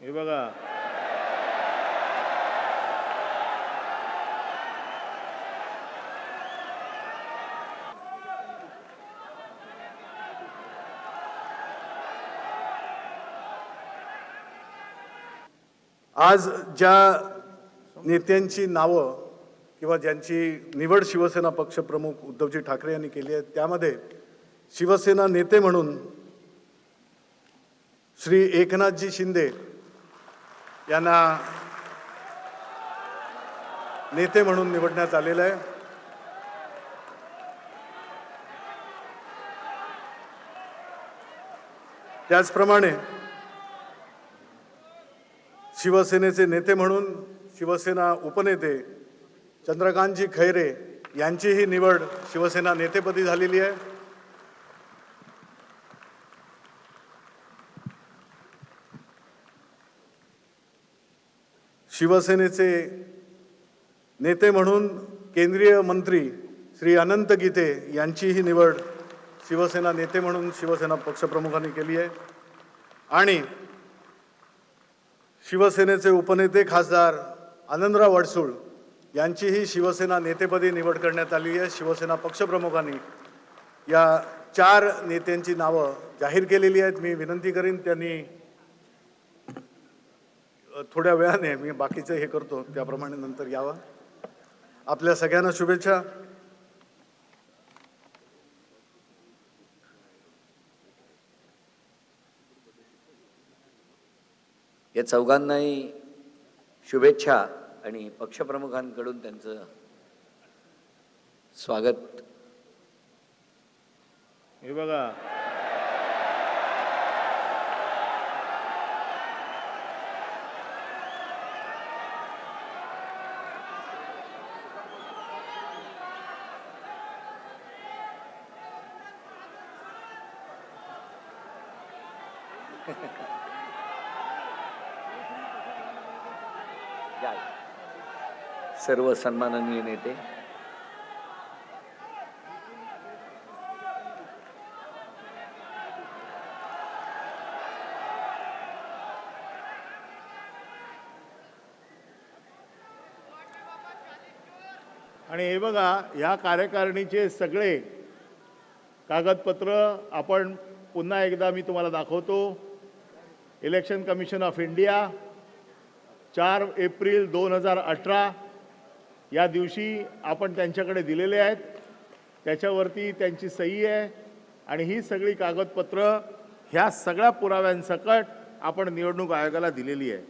हे बघा. आज ज्या नेत्यांची नावं किंवा ज्यांची निवड शिवसेना पक्षप्रमुख उद्धवजी ठाकरे यांनी केली आहे त्यामध्ये शिवसेना नेते म्हणून श्री एकनाथजी शिंदे यांना नेते म्हणून निवडण्यात आलेलं आहे. त्याचप्रमाणे शिवसेनेचे नेते म्हणून शिवसेना उपनेते चंद्रकांतजी खैरे यांचीही निवड शिवसेना नेतेपदी झालेली आहे. शिवसेनेचे नेते म्हणून केंद्रीय मंत्री श्री अनंत गीते यांचीही निवड शिवसेना नेते म्हणून शिवसेना पक्षप्रमुखांनी केली आहे. आणि शिवसेनेचे उपनेते खासदार आनंदराव अडसूळ यांचीही शिवसेना नेतेपदी निवड करण्यात आली आहे. शिवसेना पक्षप्रमुखांनी या चार नेत्यांची नावं जाहीर केलेली आहेत. मी विनंती करीन त्यांनी थोड्या वेळाने मी बाकीचं हे करतो त्याप्रमाणे नंतर यावं. आपल्या सगळ्यांना शुभेच्छा. या चौघांनाही शुभेच्छा आणि पक्षप्रमुखांकडून त्यांचं स्वागत. हे बघा सर्व सन्माननीय नेते. आणि हे बघा ह्या कार्यकारिणीचे सगळे कागदपत्र आपण पुन्हा एकदा मी तुम्हाला दाखवतो. इलेक्शन कमिशन ऑफ इंडिया चार एप्रिल दोन हजार अठरा या दिवशी आपण त्यांच्याकडे दिलेले आहेत. त्याच्यावरती त्यांची सही आहे आणि ही सगळी कागदपत्र ह्या सगळ्या पुराव्यांसकट आपण निवडणूक आयोगाला दिलेली आहे.